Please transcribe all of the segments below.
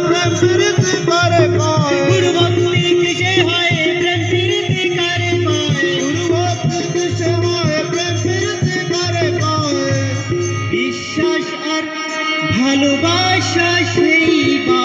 প্রেম প্রীতি করে কয় গুরু ভক্তি কিসে হয় প্রেম প্রীতি কারে কয় গুরু ভক্তি কিসে হয় প্রেম ভালোবাসা সেই বা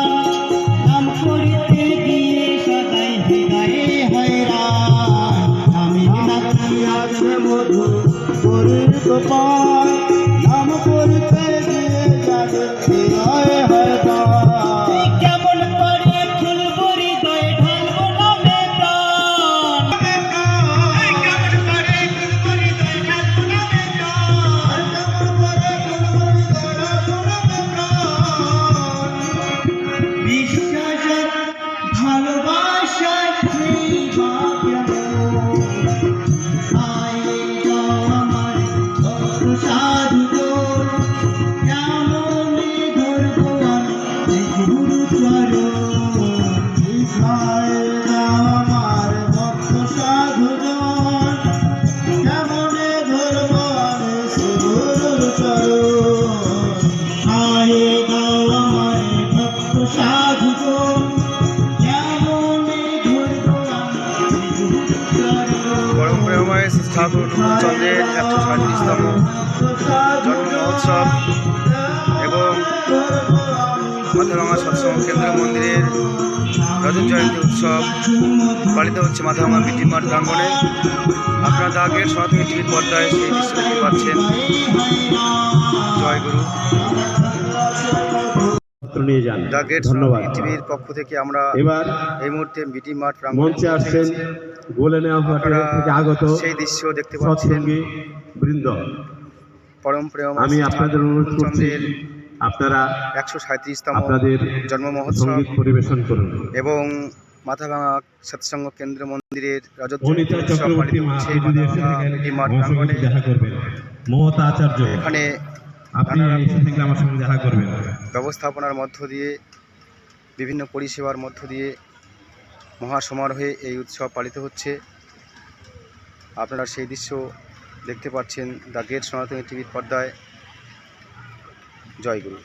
আছে মধু পুরীর গোপাল নাম করতে গিয়ে যাবে হৃদয় হয় ঠাকুর চন্দ্রের একশো সাঁত্রিশতম জন্ম মহোৎসব এবং মাথাভাঙা সৎসঙ্গ কেন্দ্র মন্দিরের রজত জয়ন্তী উৎসব পালিত হচ্ছে মাথাভাঙা বিটি মাঠ প্রাঙ্গণে। আপনারা দাগের সনাতনী টিভির পর্দায় সেই দৃশ্য দেখতে পাচ্ছেন। জয় গুরু। নিয়ে যান ধন্যবাদ টিভির পক্ষ থেকে আমরা এবার এই মুহূর্তে বিটি মাঠ প্রাঙ্গণে মঞ্চে আসছেন গোলে নেওয়া আপনারা থেকে আগত সেই দৃশ্য দেখতে পাচ্ছেন। সৎসঙ্গী বৃন্দ। পরম প্রেম আমি আপনাদের অনুরোধ করছি আপনারা একশো সাঁত্রিশতম আপনাদের জন্ম মহোৎসব পরিবেশন করুন। এবং মাথাভাঙা সৎসঙ্গ কেন্দ্র মন্দিরের রজত চক্রবর্তী দেখা করবেন। মমতা আচার্য এখানে আপনি আমার সঙ্গে দেখা করবেন। ব্যবস্থাপনার মধ্য দিয়ে বিভিন্ন পরিষেবার মধ্য দিয়ে মহাসমারোহে এই উৎসব পালিত হচ্ছে। আপনারা সেই দৃশ্য দেখতে পাচ্ছেন দ্য গেট সনাতনী টিভির পর্দায়। জয়গুরু